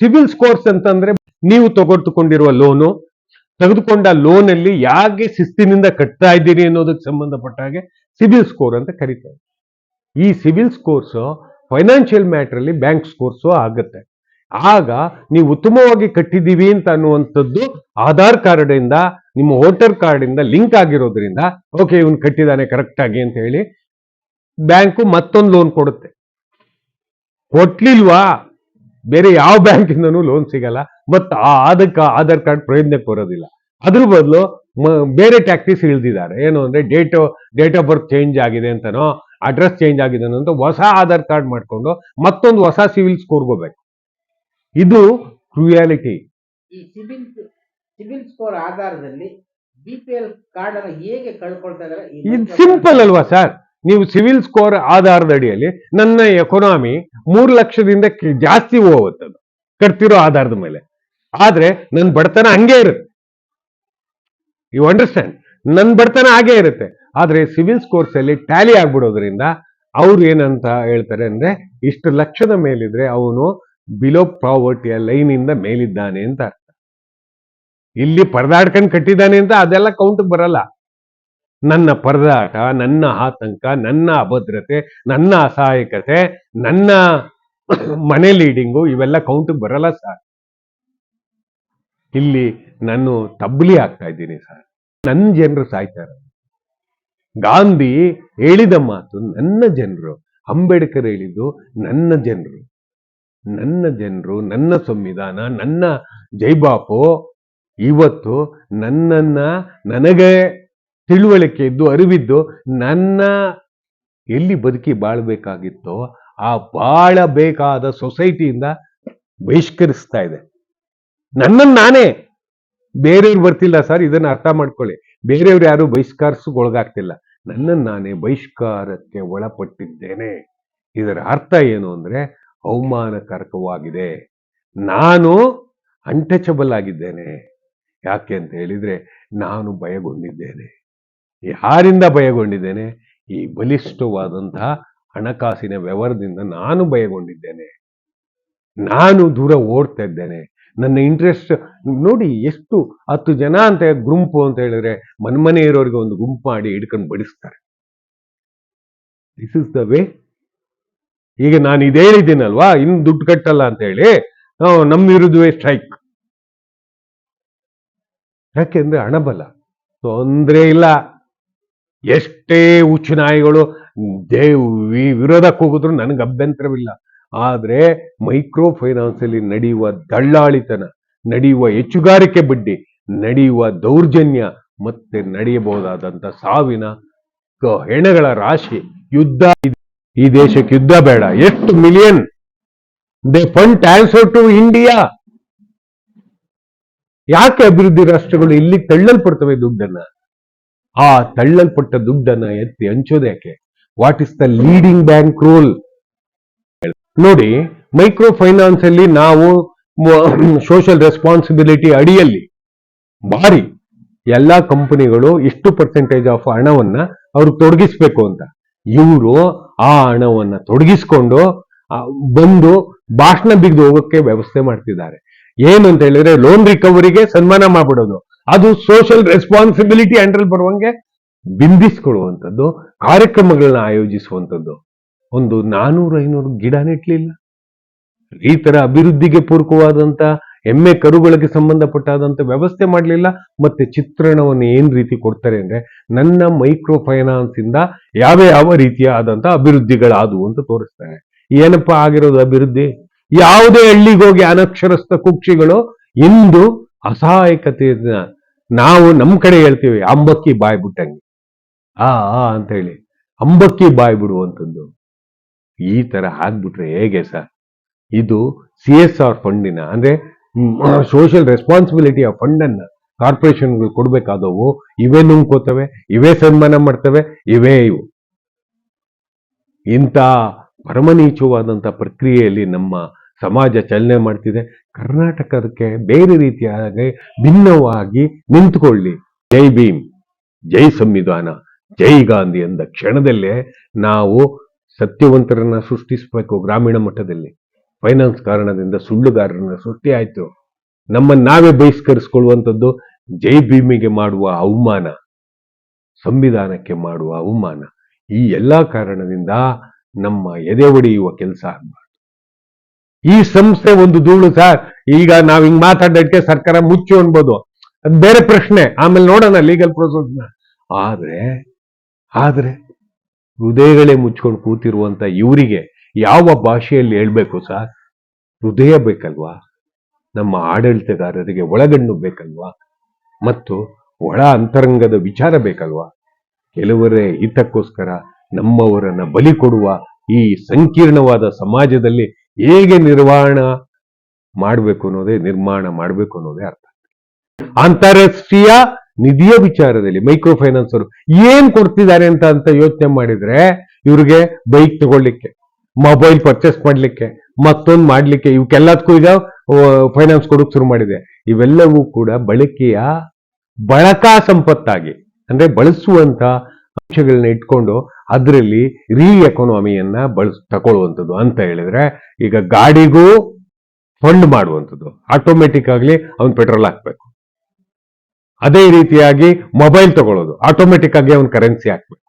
Civil scores ಅಂತಂದ್ರೆ ನೀವು ತಗೊಳ್ತುಕೊಂಡಿರುವ loan, ತೆಗೆದುಕೊಂಡ ಲೋನ್ ಅಲ್ಲಿ ಯಾಕೆ ಶಿಸ್ತಿನಿಂದ ಕಟ್ತಾ ಇದ್ದೀರಿ ಅನ್ನೋದಕ್ಕೆ ಸಂಬಂಧಪಟ್ಟ ಹಾಗೆ ಸಿವಿಲ್ ಸ್ಕೋರ್ ಅಂತ ಕರೀತಾರೆ. ಈ ಸಿವಿಲ್ ಸ್ಕೋರ್ಸ್ ಫೈನಾನ್ಷಿಯಲ್ ಮ್ಯಾಟರ್ ಅಲ್ಲಿ ಬ್ಯಾಂಕ್ ಸ್ಕೋರ್ಸು ಆಗುತ್ತೆ. ಆಗ ನೀವು ಉತ್ತಮವಾಗಿ ಕಟ್ಟಿದ್ದೀವಿ ಅಂತ ಅನ್ನುವಂಥದ್ದು ಆಧಾರ್ ಕಾರ್ಡ್ ಇಂದ ನಿಮ್ಮ ವೋಟರ್ ಕಾರ್ಡ್ ಇಂದ ಲಿಂಕ್ ಆಗಿರೋದ್ರಿಂದ, ಓಕೆ, ಇವನು ಕಟ್ಟಿದ್ದಾನೆ ಕರೆಕ್ಟ್ ಆಗಿ ಅಂತ ಹೇಳಿ ಬ್ಯಾಂಕು ಮತ್ತೊಂದು ಲೋನ್ ಕೊಡುತ್ತೆ. ಕೊಟ್ಲಿಲ್ವಾ? ಬೇರೆ ಯಾವ ಬ್ಯಾಂಕಿಂದನೂ ಲೋನ್ ಸಿಗಲ್ಲ ಮತ್ತು ಆ ಅದಕ್ಕೆ ಆಧಾರ್ ಕಾರ್ಡ್ ಪ್ರಯೋಜನಕ್ಕೆ ಬರೋದಿಲ್ಲ. ಅದ್ರ ಬದಲು ಬೇರೆ ಟ್ಯಾಕ್ಟಿಸ್ ಇಳಿದಿದ್ದಾರೆ. ಏನು ಅಂದ್ರೆ date date of birth change ಆಗಿದೆ ಅಂತನೋ ಅಡ್ರೆಸ್ ಚೇಂಜ್ ಆಗಿದೆ ಅಂತ ಹೊಸ ಆಧಾರ್ ಕಾರ್ಡ್ ಮಾಡಿಕೊಂಡು ಮತ್ತೊಂದು ಹೊಸ ಸಿವಿಲ್ ಸ್ಕೋರ್ ಹೋಗ್ಬೇಕು ಇದು ಕ್ರೂಯಾಲಿಟಿ ಈ ಸಿಬಿಲ್ ಸಿಬಿಲ್ ಸ್ಕೋರ್ ಆಧಾರದಲ್ಲಿ ಬಿ ಪಿ ಎಲ್ ಕಾರ್ಡ್ ಅನ್ನು ಹೇಗೆ ಕಳ್ಕೊಳ್ತಾ ಇದ್ದಾರೆ? ಇದು ಸಿಂಪಲ್ ಅಲ್ವಾ ಸರ್ ನೀವು ಸಿವಿಲ್ ಸ್ಕೋರ್ ಆಧಾರದ ಅಡಿಯಲ್ಲಿ ನನ್ನ ಎಕೊನಾಮಿ ಮೂರು ಲಕ್ಷದಿಂದ ಜಾಸ್ತಿ ಹೋಗುತ್ತದು ಕಟ್ತಿರೋ ಆಧಾರದ ಮೇಲೆ. ಆದ್ರೆ ನನ್ನ ಬಡತನ ಹಂಗೆ ಇರುತ್ತೆ. ಯು ಅಂಡರ್ಸ್ಟ್ಯಾಂಡ್ ನನ್ನ ಬಡತನ ಹಾಗೆ ಇರುತ್ತೆ. ಆದ್ರೆ ಸಿವಿಲ್ ಸ್ಕೋರ್ಸ್ ಅಲ್ಲಿ ಟ್ಯಾಲಿ ಆಗ್ಬಿಡೋದ್ರಿಂದ ಅವ್ರು ಏನಂತ ಹೇಳ್ತಾರೆ ಅಂದ್ರೆ, ಇಷ್ಟು ಲಕ್ಷದ ಮೇಲಿದ್ರೆ ಅವನು ಬಿಲೋ ಪ್ರಾವರ್ಟಿಯ ಲೈನ್ ಇಂದ ಮೇಲಿದ್ದಾನೆ ಅಂತ ಅರ್ಥ. ಇಲ್ಲಿ ಪರದಾಡ್ಕೊಂಡು ಕಟ್ಟಿದ್ದಾನೆ ಅಂತ ಅದೆಲ್ಲ ಕೌಂಟ್ ಬರಲ್ಲ. ನನ್ನ ಪರದಾಟ, ನನ್ನ ಆತಂಕ, ನನ್ನ ಅಭದ್ರತೆ, ನನ್ನ ಅಸಹಾಯಕತೆ, ನನ್ನ ಮನೆ ಲೀಡಿಂಗು ಇವೆಲ್ಲ ಕೌಂಟ್ ಬರಲ್ಲ ಸರ್ ಇಲ್ಲಿ ನಾನು ತಬ್ಲಿ ಆಗ್ತಾ ಇದ್ದೀನಿ ಸರ್ ನನ್ನ ಜನರು ಸಾಯ್ತಾರೆ. ಗಾಂಧಿ ಹೇಳಿದ ಮಾತು ನನ್ನ ಜನರು, ಅಂಬೇಡ್ಕರ್ ಹೇಳಿದ್ದು ನನ್ನ ಜನರು. ನನ್ನ ಜನರು, ನನ್ನ ಸಂವಿಧಾನ, ನನ್ನ ಜೈಬಾಪು ಇವತ್ತು ನನ್ನನ್ನ ನನಗೆ ತಿಳುವಳಿಕೆ ಇದ್ದು, ಅರಿವಿದ್ದು ನನ್ನ ಎಲ್ಲಿ ಬದುಕಿ ಬಾಳ್ಬೇಕಾಗಿತ್ತೋ ಆ ಬಾಳಬೇಕಾದ ಸೊಸೈಟಿಯಿಂದ ಬಹಿಷ್ಕರಿಸ್ತಾ ಇದೆ. ನನ್ನನ್ನು ನಾನೇ. ಬೇರೆಯವ್ರು ಬರ್ತಿಲ್ಲ ಸರ್, ಇದನ್ನು ಅರ್ಥ ಮಾಡ್ಕೊಳ್ಳಿ. ಬೇರೆಯವ್ರು ಯಾರು ಬಹಿಷ್ಕರಿಸಗೊಳಗಾಗ್ತಿಲ್ಲ ನನ್ನನ್ನು ನಾನೇ ಬಹಿಷ್ಕಾರಕ್ಕೆ ಒಳಪಟ್ಟಿದ್ದೇನೆ. ಇದರ ಅರ್ಥ ಏನು ಅಂದರೆ ಅವಮಾನಕಾರಕವಾಗಿದೆ. ನಾನು ಅನ್ಟಚಬಲ್ ಆಗಿದ್ದೇನೆ. ಯಾಕೆ ಅಂತ ಹೇಳಿದರೆ, ನಾನು ಭಯಗೊಂಡಿದ್ದೇನೆ. ಯಾರಿಂದ ಭಯಗೊಂಡಿದ್ದೇನೆ. ಈ ಬಲಿಷ್ಠವಾದಂತಹ ಹಣಕಾಸಿನ ವ್ಯವಹಾರದಿಂದ ನಾನು ಭಯಗೊಂಡಿದ್ದೇನೆ. ನಾನು ದೂರ ಓಡ್ತಾ ಇದ್ದೇನೆ. ನನ್ನ ಇಂಟ್ರೆಸ್ಟ್ ನೋಡಿ ಎಷ್ಟು ಹತ್ತು ಜನ ಅಂತ ಗುಂಪು ಅಂತ ಹೇಳಿದ್ರೆ ಮನ್ಮನೆ ಇರೋರಿಗೆ ಒಂದು ಗುಂಪು ಮಾಡಿ ಹಿಡ್ಕೊಂಡು ಬಡಿಸ್ತಾರೆ. ದಿಸ್ ಇಸ್ ದ ವೇ ಈಗ ನಾನು ಇದು ಹೇಳಿದ್ದೀನಲ್ವಾ? ಇನ್ನು ದುಡ್ಡು ಕಟ್ಟಲ್ಲ ಅಂತ ಹೇಳಿ ನಮ್ಮ ವಿರುದ್ಧವೇ ಸ್ಟ್ರೈಕ್ ಯಾಕೆಂದ್ರೆ ಹಣಬಲ. ತೊಂದರೆ ಇಲ್ಲ. ಎಷ್ಟೇ ಹುಚ್ಚು ನಾಯಿಗಳು ದೇವ್ ವಿ- ವಿರೋಧಕ್ಕೆ ಹೋಗಿದ್ರು ನನಗೆ ಅಭ್ಯಂತರವಿಲ್ಲ. ಆದ್ರೆ ಮೈಕ್ರೋ ಫೈನಾನ್ಸ್ ಅಲ್ಲಿ ನಡೆಯುವ ದಳ್ಳಾಳಿತನ, ನಡೆಯುವ ಹೆಚ್ಚುಗಾರಿಕೆ ಬಡ್ಡಿ, ನಡೆಯುವ ದೌರ್ಜನ್ಯ, ಮತ್ತೆ ನಡೆಯಬಹುದಾದಂತ ಸಾವಿನ ಹೆಣಗಳ ರಾಶಿ ಯುದ್ಧ ಈ ದೇಶಕ್ಕೆ ಯುದ್ಧ ಬೇಡ. ಎಷ್ಟು million? They fund transfer to India. ಯಾಕೆ ಅಭಿವೃದ್ಧಿ ರಾಷ್ಟ್ರಗಳು ಇಲ್ಲಿ ತಳ್ಳಲ್ಪಡ್ತವೆ ದುಡ್ಡನ್ನ? ಆ ತಳ್ಳಲ್ಪಟ್ಟ ದುಡ್ಡನ್ನ ಎತ್ತಿ ಹಂಚೋದ್ಯಾಕೆ? What is the leading bank rule ನೋಡಿ ಮೈಕ್ರೋ ಫೈನಾನ್ಸ್ ಅಲ್ಲಿ ನಾವು ಸೋಷಿಯಲ್ ರೆಸ್ಪಾನ್ಸಿಬಿಲಿಟಿ ಅಡಿಯಲ್ಲಿ ಭಾರಿ ಎಲ್ಲಾ ಕಂಪನಿಗಳು ಇಷ್ಟು ಪರ್ಸೆಂಟೇಜ್ ಆಫ್ ಹಣವನ್ನ ಅವ್ರು ತೊಡಗಿಸ್ಬೇಕು ಅಂತ. ಇವರು ಆ ಹಣವನ್ನ ತೊಡಗಿಸ್ಕೊಂಡು ಬಂದು ಭಾಷಣ ಬಿಗ್ದು ಹೋಗೋಕ್ಕೆ ವ್ಯವಸ್ಥೆ ಮಾಡ್ತಿದ್ದಾರೆ. ಏನು ಅಂತ ಹೇಳಿದ್ರೆ ಲೋನ್ ರಿಕವರಿಗೆ ಸನ್ಮಾನ ಮಾಡ್ಬಿಡೋದು. ಅದು ಸೋಷಿಯಲ್ ರೆಸ್ಪಾನ್ಸಿಬಿಲಿಟಿ ಅಂಡ್ರಲ್ಲಿ ಬರುವಂಗೆ ಬಿಂಬಿಸ್ಕೊಳ್ಳುವಂಥದ್ದು, ಕಾರ್ಯಕ್ರಮಗಳನ್ನ ಆಯೋಜಿಸುವಂಥದ್ದು. ಒಂದು ನಾನೂರು, ಐನೂರು ಗಿಡ ನೆಟ್ಟಲಿಲ್ಲ ಈ ತರ ಅಭಿವೃದ್ಧಿಗೆ ಪೂರಕವಾದಂತ, ಎಮ್ಮೆ ಕರುಗಳಿಗೆ ಸಂಬಂಧಪಟ್ಟಾದಂಥ ವ್ಯವಸ್ಥೆ ಮಾಡಲಿಲ್ಲ. ಮತ್ತೆ ಚಿತ್ರಣವನ್ನು ಏನ್ ರೀತಿ ಕೊಡ್ತಾರೆ ಅಂದ್ರೆ, ನನ್ನ ಮೈಕ್ರೋ ಫೈನಾನ್ಸ್ ಇಂದ ಯಾವ ಯಾವ ರೀತಿಯ ಆದಂತ ಅಭಿವೃದ್ಧಿಗಳಾದವು ಅಂತ ತೋರಿಸ್ತಾರೆ. ಏನಪ್ಪಾ ಆಗಿರೋದು ಅಭಿವೃದ್ಧಿ? ಯಾವುದೇ ಹಳ್ಳಿಗೋಗಿ ಅನಕ್ಷರಸ್ಥ ಕುಕ್ಷಿಗಳು ಇಂದು ಅಸಹಾಯಕತೆಯನ್ನ ನಾವು ನಮ್ಮ ಕಡೆ ಹೇಳ್ತೀವಿ, ಅಂಬಕ್ಕಿ ಬಾಯ್ ಬಿಟ್ಟಂಗೆ. ಆ ಆ ಅಂತ ಹೇಳಿ, ಅಂಬಕ್ಕಿ ಬಾಯ್ ಬಿಡುವಂಥದ್ದು ಈ ತರ ಆಗ್ಬಿಟ್ರೆ ಹೇಗೆ ಸರ್? ಇದು ಸಿ ಎಸ್ ಆರ್ ಫಂಡಿನ, ಅಂದ್ರೆ ಸೋಷಿಯಲ್ ರೆಸ್ಪಾನ್ಸಿಬಿಲಿಟಿ ಆ ಫಂಡ್ ಅನ್ನ ಕಾರ್ಪೊರೇಷನ್ಗಳು ಕೊಡ್ಬೇಕಾದವು. ಇವೇ ನುಂಗ್ಕೋತವೆ, ಇವೇ ಸನ್ಮಾನ ಮಾಡ್ತವೆ, ಇವೇ ಇವು. ಇಂಥ ಪರಮನೀಚವಾದಂಥ ಪ್ರಕ್ರಿಯೆಯಲ್ಲಿ ನಮ್ಮ ಸಮಾಜ ಚಲನೆ ಮಾಡ್ತಿದೆ. ಕರ್ನಾಟಕಕ್ಕೆ ಬೇರೆ ರೀತಿಯಾಗಿ ಭಿನ್ನವಾಗಿ ನಿಂತ್ಕೊಳ್ಳಿ. ಜೈ ಭೀಮ್, ಜೈ ಸಂವಿಧಾನ, ಜೈ ಗಾಂಧಿ ಎಂದ ಕ್ಷಣದಲ್ಲೇ ನಾವು ಸತ್ಯವಂತರನ್ನ ಸೃಷ್ಟಿಸಬೇಕು ಗ್ರಾಮೀಣ ಮಟ್ಟದಲ್ಲಿ. ಫೈನಾನ್ಸ್ ಕಾರಣದಿಂದ ಸುಳ್ಳುಗಾರರನ್ನ ಸೃಷ್ಟಿ ಆಯ್ತು. ನಮ್ಮನ್ನ ನಾವೇ ಬಹಿಷ್ಕರಿಸಿಕೊಳ್ಳುವಂಥದ್ದು ಜೈ ಭೀಮಿಗೆ ಮಾಡುವ ಅವಮಾನ, ಸಂವಿಧಾನಕ್ಕೆ ಮಾಡುವ ಅವಮಾನ. ಈ ಎಲ್ಲಾ ಕಾರಣದಿಂದ ನಮ್ಮ ಎದೆ ಒಡೆಯುವ ಕೆಲಸ ಈ ಸಂಸ್ಥೆ ಒಂದು ಧೂಳು ಸರ್ ಈಗ ನಾವ್ ಹಿಂಗ್ ಮಾತಾಡಕ್ಕೆ ಸರ್ಕಾರ ಮುಚ್ಚು ಅನ್ಬೋದು. ಅದ್ ಬೇರೆ ಪ್ರಶ್ನೆ. ಆಮೇಲೆ ನೋಡೋಣ ಲೀಗಲ್ನ. ಆದ್ರೆ ಆದ್ರೆ ಹೃದಯಗಳೇ ಮುಚ್ಕೊಂಡು ಕೂತಿರುವಂತ ಇವರಿಗೆ ಯಾವ ಭಾಷೆಯಲ್ಲಿ ಹೇಳ್ಬೇಕು ಸರ್ ಹೃದಯ ಬೇಕಲ್ವಾ? ನಮ್ಮ ಆಡಳಿತಗಾರರಿಗೆ ಒಳಗಣ್ಣು ಬೇಕಲ್ವಾ? ಮತ್ತು ಒಳ ಅಂತರಂಗದ ವಿಚಾರ ಬೇಕಲ್ವಾ? ಕೆಲವರೇ ಹಿತಕ್ಕೋಸ್ಕರ ನಮ್ಮವರನ್ನ ಬಲಿ ಕೊಡುವ ಈ ಸಂಕೀರ್ಣವಾದ ಸಮಾಜದಲ್ಲಿ ಹೇಗೆ ನಿರ್ವಹಣ ಮಾಡಬೇಕು ಅನ್ನೋದೇ, ನಿರ್ಮಾಣ ಮಾಡಬೇಕು ಅನ್ನೋದೇ ಅರ್ಥ. ಅಂತಾರಾಷ್ಟ್ರೀಯ ನಿಧಿಯ ವಿಚಾರದಲ್ಲಿ ಮೈಕ್ರೋ ಫೈನಾನ್ಸ್ ಅವರು ಏನ್ ಕೊಡ್ತಿದ್ದಾರೆ ಅಂತ ಅಂತ ಯೋಚನೆ ಮಾಡಿದ್ರೆ ಇವ್ರಿಗೆ ಬೈಕ್ ತಗೊಳ್ಳಿಕ್ಕೆ, ಮೊಬೈಲ್ ಪರ್ಚೇಸ್ ಮಾಡ್ಲಿಕ್ಕೆ, ಮತ್ತೊಂದು ಮಾಡ್ಲಿಕ್ಕೆ ಇವಕ್ಕೆಲ್ಲದಕ್ಕೂ ಈಗ ಫೈನಾನ್ಸ್ ಕೊಡೋಕ್ ಶುರು ಮಾಡಿದೆ. ಇವೆಲ್ಲವೂ ಕೂಡ ಬಳಕೆಯ ಬಳಕಾ ಸಂಪತ್ತಾಗಿ, ಅಂದ್ರೆ ಬಳಸುವಂತ ಅಂಶಗಳನ್ನ ಇಟ್ಕೊಂಡು ಅದರಲ್ಲಿ ರೀ ಎಕಾನಮಿಯನ್ನ ಬಳಸ್ ತಗೊಳ್ಳುವಂಥದ್ದು ಅಂತ ಹೇಳಿದ್ರೆ ಈಗ ಗಾಡಿಗೂ ಫಂಡ್ ಮಾಡುವಂಥದ್ದು. ಆಟೋಮೆಟಿಕ್ ಆಗಲಿ ಅವ್ನು ಪೆಟ್ರೋಲ್ ಹಾಕ್ಬೇಕು. ಅದೇ ರೀತಿಯಾಗಿ ಮೊಬೈಲ್ ತಗೊಳ್ಳೋದು ಆಟೋಮೆಟಿಕ್ ಆಗಿ ಅವನು ಕರೆನ್ಸಿ ಹಾಕ್ಬೇಕು.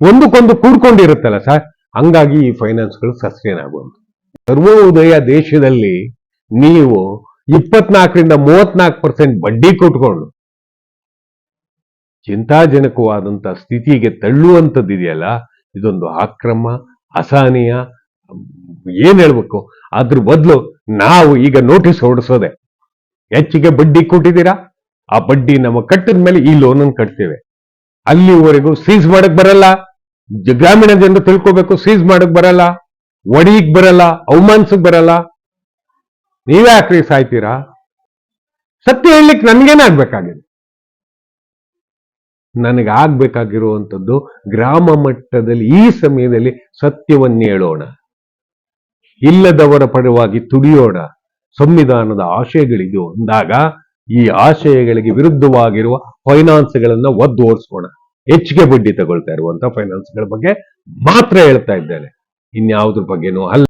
ಒಂದಕ್ಕೊಂದು ಕೂಡ್ಕೊಂಡಿರುತ್ತಲ್ಲ ಸರ್ ಹಂಗಾಗಿ ಈ ಫೈನಾನ್ಸ್ಗಳು ಸಸ್ಟೈನ್ ಆಗುವಂಥದ್ದು. ಸರ್ವೋದಯ ದೇಶದಲ್ಲಿ ನೀವು ಇಪ್ಪತ್ನಾಲ್ಕರಿಂದ ಮೂವತ್ನಾಲ್ಕು ಪರ್ಸೆಂಟ್ ಬಡ್ಡಿ ಕೊಟ್ಕೊಂಡು ಚಿಂತಾಜನಕವಾದಂತ ಸ್ಥಿತಿಗೆ ತಳ್ಳುವಂಥದ್ದು ಇದೆಯಲ್ಲ ಇದೊಂದು ಆಕ್ರಮ ಅಸಹನೀಯ, ಏನ್ ಹೇಳ್ಬೇಕು? ಅದ್ರ ಬದಲು ನಾವು ಈಗ ನೋಟಿಸ್ ಹೊರಡಿಸೋದೆ. ಹೆಚ್ಚಿಗೆ ಬಡ್ಡಿ ಕೊಟ್ಟಿದ್ದೀರಾ? ಆ ಬಡ್ಡಿ ನಮ್ಮ ಕಟ್ಟಿದ ಮೇಲೆ ಈ ಲೋನ್ ಅನ್ನು ಕಟ್ತೇವೆ. ಅಲ್ಲಿವರೆಗೂ ಸೀಸ್ ಮಾಡಕ್ ಬರಲ್ಲ. ಗ್ರಾಮೀಣ ಜನರು ತಿಳ್ಕೋಬೇಕು, ಸೀಸ್ ಮಾಡಕ್ ಬರಲ್ಲ. ಒಡಿಯಕ್ ಬರಲ್ಲ, ಅವಮಾನ್ಸಕ್ ಬರಲ್ಲ. ನೀವೇ ಯಾಕ್ರಿ ಸಾಯ್ತೀರಾ? ಸತ್ಯ ಹೇಳಲಿಕ್ಕೆ ನನ್ಗೇನಾಗ್ಬೇಕಾಗಿದೆ ನನಗೆ ಆಗ್ಬೇಕಾಗಿರುವಂಥದ್ದು ಗ್ರಾಮ ಮಟ್ಟದಲ್ಲಿ ಈ ಸಮಯದಲ್ಲಿ ಸತ್ಯವನ್ನೇಳೋಣ ಇಲ್ಲದವರ ಪರವಾಗಿ ತುಡಿಯೋಣ. ಸಂವಿಧಾನದ ಆಶಯಗಳಿದು ಅಂದಾಗ ಈ ಆಶಯಗಳಿಗೆ ವಿರುದ್ಧವಾಗಿರುವ ಫೈನಾನ್ಸ್ಗಳನ್ನು ಒದ್ದು ಓಡಿಸೋಣ ಹೆಚ್ಚಿಗೆ ಬಡ್ಡಿ ತಗೊಳ್ತಾ ಇರುವಂತಹ ಫೈನಾನ್ಸ್ಗಳ ಬಗ್ಗೆ ಮಾತ್ರ ಹೇಳ್ತಾ ಇದ್ದೇನೆ. ಇನ್ಯಾವುದ್ರ ಬಗ್ಗೆನೂ ಅಲ್ಲ.